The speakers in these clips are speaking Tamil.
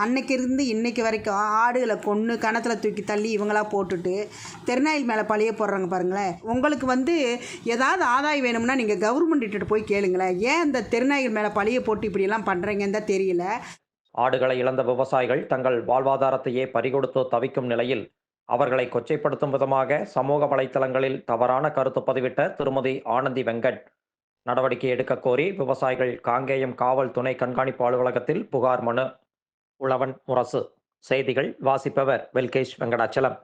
அன்னைக்கு இருந்து இன்னைக்கு வரைக்கும் ஆடுகளை கொன்று கணத்தில் தூக்கி தள்ளி இவங்களாக போட்டுட்டு திருநாயில் மேலே பழிய போடுறாங்க பாருங்களேன். உங்களுக்கு வந்து ஏதாவது ஆதாயம் வேணும்னா நீங்கள் கவர்மெண்ட்டு போய் கேளுங்களேன். ஏன் இந்த திருநாயில் மேலே பழைய போட்டு இப்படியெல்லாம் பண்ணுறீங்கன்னு தான் தெரியல. ஆடுகளை இழந்த விவசாயிகள் தங்கள் வாழ்வாதாரத்தையே பறிகொடுத்து தவிக்கும் நிலையில் அவர்களை கொச்சைப்படுத்தும் விதமாக சமூக வலைத்தளங்களில் தவறான கருத்து பதிவிட்ட திருமதி ஆனந்தி வெங்கட். நடவடிக்கை எடுக்க கோரி விவசாயிகள் காங்கேயம் காவல் துணை கண்காணிப்பு அலுவலகத்தில் புகார் மனு. உழவன் முரசு. செய்திகள் வாசிப்பவர் வெல்கேஷ் வெங்கடாச்சலம்.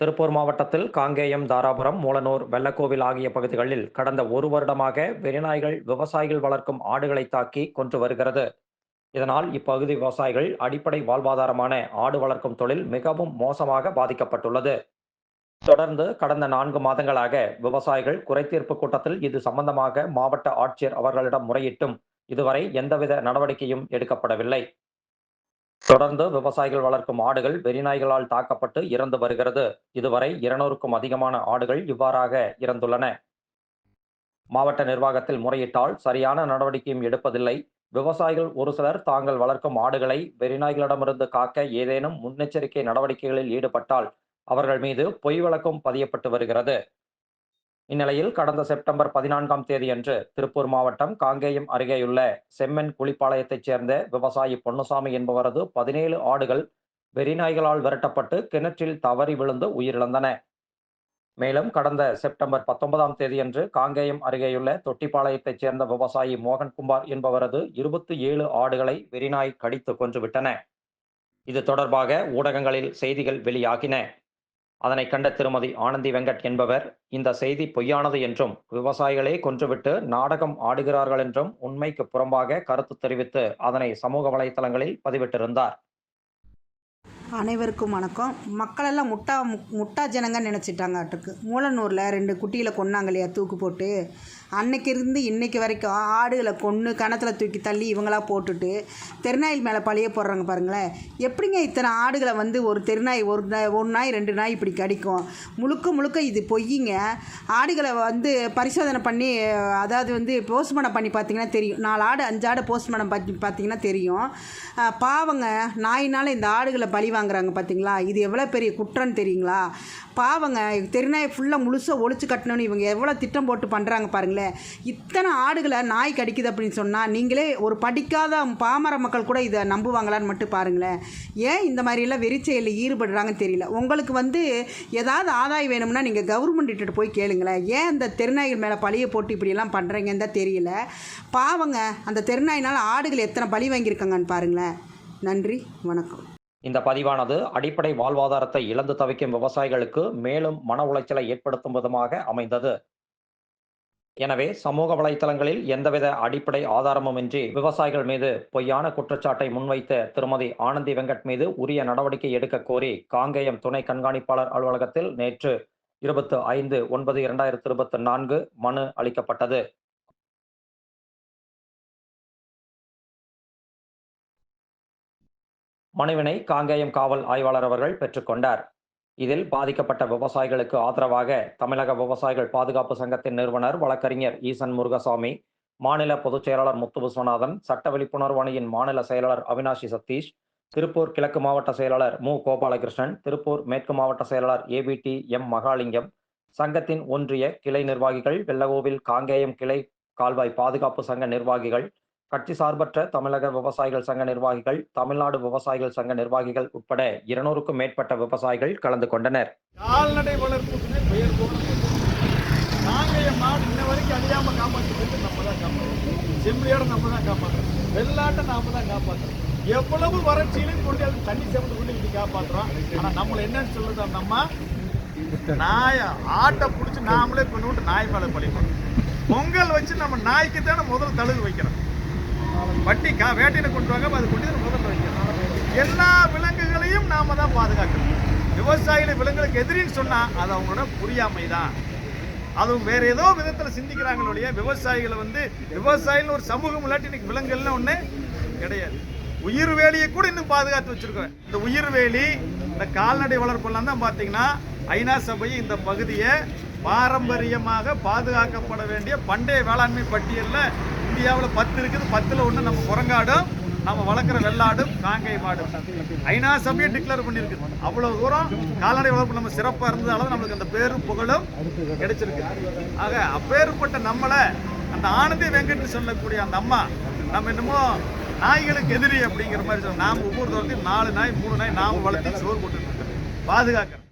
திருப்பூர் மாவட்டத்தில் காங்கேயம் தாராபுரம் மூலனூர் வெள்ளக்கோவில் ஆகிய பகுதிகளில் கடந்த ஒரு வருடமாக வெறிநாய்கள் விவசாயிகள் வளர்க்கும் ஆடுகளை தாக்கி கொன்று வருகிறது. இதனால் இப்பகுதி விவசாயிகள் அடிப்படை வாழ்வாதாரமான ஆடு வளர்க்கும் தொழில் மிகவும் மோசமாக பாதிக்கப்பட்டுள்ளது. தொடர்ந்து கடந்த நான்கு மாதங்களாக விவசாயிகள் குறைதீர்ப்பு கூட்டத்தில் இது சம்பந்தமாக மாவட்ட ஆட்சியர் அவர்களிடம் முறையிட்டும். இதுவரை எந்தவித நடவடிக்கையும் எடுக்கப்படவில்லை. தொடர்ந்து விவசாயிகள் வளர்க்கும் ஆடுகள் வெறிநாய்களால் தாக்கப்பட்டு இறந்து வருகிறது. இதுவரை இருநூறுக்கும் அதிகமான ஆடுகள் இவ்வாறாக இறந்துள்ளன. மாவட்ட நிர்வாகத்தில் முறையிட்டால் சரியான நடவடிக்கையும் எடுப்பதில்லை. விவசாயிகள் ஒரு சிலர் தாங்கள் வளர்க்கும் ஆடுகளை வெறிநாய்களிடமிருந்து காக்க ஏதேனும் முன்னெச்சரிக்கை நடவடிக்கைகளில் ஈடுபட்டால் அவர்கள் மீது பொய் வழக்கம் பதியப்பட்டு வருகிறது. இந்நிலையில் கடந்த செப்டம்பர் பதினான்காம் தேதியன்று திருப்பூர் மாவட்டம் காங்கேயம் அருகேயுள்ள செம்மன் குளிப்பாளையத்தைச் சேர்ந்த விவசாயி பொன்னுசாமி என்பவரது பதினேழு ஆடுகள் வெறிநாய்களால் விரட்டப்பட்டு கிணற்றில் தவறி விழுந்து உயிரிழந்தன. மேலும் கடந்த செப்டம்பர் பத்தொன்பதாம் தேதியன்று காங்கேயம் அருகேயுள்ள தொட்டிப்பாளையத்தைச் சேர்ந்த விவசாயி மோகன்குமார் என்பவரது இருபத்தி ஏழு ஆடுகளை வெறிநாய் கடித்து கொன்றுவிட்டன இது தொடர்பாக ஊடகங்களில் செய்திகள் வெளியாகின. அதனை கண்ட திருமதி ஆனந்தி வெங்கட் என்பவர் இந்த செய்தி பொய்யானது என்றும் விவசாயிகளே கொன்றுவிட்டு நாடகம் ஆடுகிறார்கள் என்றும் உண்மைக்கு புறம்பாக கருத்து தெரிவித்து அதனை சமூக வலைதளங்களில் பதிவிட்டிருந்தார். அனைவருக்கும் வணக்கம். மக்களெல்லாம் முட்டா மு- முட்டா ஜனங்க நினச்சிட்டாங்க ஆட்டுக்கு. மூலனூரில் ரெண்டு குட்டியில் கொன்னாங்க இல்லையா? தூக்கு போட்டு. அன்னைக்கு இருந்து இன்னைக்கு வரைக்கும் ஆடுகளை கொன்று கணத்தில் தூக்கி தள்ளி இவங்களாக போட்டுட்டு தெருநாயில் மேலே பழிய போடுறாங்க பாருங்களேன். எப்படிங்க இத்தனை ஆடுகளை வந்து ஒரு தெருநாய் ஒரு ஒரு நாய் ரெண்டு நாய் இப்படி கடிக்கும்? முழுக்க முழுக்க இது பொய்யுங்க. ஆடுகளை வந்து பரிசோதனை பண்ணி அதாவது வந்து போஸ்ட்மார்ட்டம் பண்ணி பார்த்தீங்கன்னா தெரியும். நாலு ஆடு அஞ்சு ஆடு போஸ்ட்மார்ட்டம் பண்ணி பார்த்தீங்கன்னா தெரியும். பாவங்க நாயினால் இந்த ஆடுகளை பழி வாங்குறாங்க பார்த்தீங்களா? இது எவ்வளோ பெரிய குற்றம்னு தெரியுங்களா? பாவங்க தெருநாயை ஃபுல்லாக முழுசாக ஒழிச்சு கட்டணும்னு இவங்க எவ்வளோ திட்டம் போட்டு பண்ணுறாங்க பாருங்களேன். இத்தனை ஆடுகளை நாய் கடிக்குது அப்படின்னு சொன்னால் நீங்களே ஒரு படிக்காத பாமர மக்கள் கூட இதை நம்புவாங்களான்னு மட்டும் பாருங்களேன். ஏன் இந்த மாதிரியெல்லாம் வெறிச்செயலில் ஈடுபடுறாங்கன்னு தெரியல. உங்களுக்கு வந்து ஏதாவது ஆதாயம் வேணும்னா நீங்கள் கவர்மெண்ட்டு போய் கேளுங்களேன். ஏன் இந்த தெருநாய்கள் மேலே பழிய போட்டு இப்படியெல்லாம் பண்ணுறீங்கன்னு தான் தெரியல. பாவங்க அந்த தெருநாயினால் ஆடுகள் எத்தனை பழி வாங்கியிருக்காங்கன்னு பாருங்களேன். நன்றி வணக்கம். இந்த பதிவானது அடிப்படை வாழ்வாதாரத்தை இழந்து தவிக்கும் விவசாயிகளுக்கு மேலும் மன உளைச்சலை ஏற்படுத்தும் விதமாக அமைந்தது. எனவே சமூக வலைத்தளங்களில் எந்தவித அடிப்படை ஆதாரமுமின்றி விவசாயிகள் மீது பொய்யான குற்றச்சாட்டை முன்வைத்த திருமதி ஆனந்தி வெங்கட் மீது உரிய நடவடிக்கை எடுக்க கோரி காங்கேயம் துணை கண்காணிப்பாளர் அலுவலகத்தில் நேற்று இருபத்து ஐந்து ஒன்பது இரண்டாயிரத்து இருபத்தி நான்கு மனு அளிக்கப்பட்டது. மனுவினை காங்கேயம் காவல் ஆய்வாளர் அவர்கள் பெற்றுக்கொண்டார் இதில் பாதிக்கப்பட்ட விவசாயிகளுக்கு ஆதரவாக தமிழக விவசாயிகள் பாதுகாப்பு சங்கத்தின் நிறுவனர் வழக்கறிஞர் ஈசன் முருகசாமி மாநில பொதுச் செயலாளர் முத்து விஸ்வநாதன் சட்ட விழிப்புணர்வு அணியின் மாநில செயலாளர் அவினாஷி சதீஷ் திருப்பூர் கிழக்கு மாவட்ட செயலாளர் மு. கோபாலகிருஷ்ணன் திருப்பூர் மேற்கு மாவட்ட செயலாளர் ஏபிடி எம். மகாலிங்கம் சங்கத்தின் ஒன்றிய கிளை நிர்வாகிகள் வெள்ளகோவில் காங்கேயம் கிளை கால்வாய் பாதுகாப்பு சங்க நிர்வாகிகள் கட்சி சார்பற்ற தமிழக விவசாயிகள் சங்க நிர்வாகிகள் தமிழ்நாடு விவசாயிகள் சங்க நிர்வாகிகள் உட்பட இருநூறுக்கும் மேற்பட்ட விவசாயிகள் கலந்து கொண்டனர். கால்நடை வளர்ப்பு பெயர் போன நாங்கள் மாடு இன்ன வரைக்கும் அழியாம காப்பாற்றுறது நம்ம தான் காப்பாற்றுறோம் செம்மறியோட நம்ம தான் காப்பாற்றுறோம் வெள்ளாட்டை நாம தான் காப்பாற்றுறோம் எவ்வளவு வறட்சியிலும் கொண்டு அது தண்ணி சேர்ந்து கொண்டு இப்படி காப்பாற்றுறோம் ஆனால் நம்மளை என்னன்னு சொல்றது அந்த அம்மா நாய ஆட்டை பிடிச்சி நாமளே கொண்டு விட்டு நாய் மேலே பழிப்போம் பொங்கல் வச்சு நம்ம நாய்க்கு தானே முதல் தழுகு வைக்கிறோம். வட்டி கா வேட்டையில கொண்டு வாங்க அது கொண்டு முதல்ல வைக்கணும். எல்லா விலங்குகளையும் நாம தான் பாதுகாக்கணும். விவசாயிகள் விலங்குகளுக்கு எதிரின்னு சொன்னா அது அவங்களோட புரியாமை தான் அதுவும் வேற ஏதோ விதத்துல சிந்திக்கிறாங்களுடைய விவசாயிகளை வந்து விவசாயிகள் ஒரு சமூகம் இல்லாட்டி இன்னைக்கு விலங்குகள்னு ஒண்ணு கிடையாது. உயிர் வேலியை கூட இன்னும் பாதுகாத்து வச்சிருக்கோம் இந்த உயிர் வேலி இந்த கால்நடை வளர்ப்பெல்லாம் தான் பார்த்தீங்கன்னா ஐநா சபை இந்த பகுதியை பாரம்பரியமாக பாதுகாக்கப்பட வேண்டிய பண்டைய வேளாண்மை பட்டியலில் இந்தியாவில் பத்து இருக்குது பத்தில் ஒன்று நம்ம குரங்காடும் நம்ம வளர்க்குற வெள்ளாடும் காங்கை மாடும். ஐநா சபையை டிக்ளேர் பண்ணியிருக்கு. அவ்வளோ தூரம் கால்நடை வளர்ப்பு நம்ம சிறப்பாக இருந்ததால நம்மளுக்கு அந்த பேரும் புகழும் கிடைச்சிருக்கு. ஆக அப்பேற்பட்ட நம்மளை அந்த ஆனந்தி வெங்கட் சொல்லக்கூடிய அந்த அம்மா நம்ம என்னமோ நாய்களுக்கு எதிரி அப்படிங்கிற மாதிரி சொன்னோம் நாம் ஒவ்வொரு தூரத்தையும் நாலு நாய் மூணு நாய் நாம் வளர்த்து சோறு போட்டுருக்கோம் பாதுகாக்கிறோம்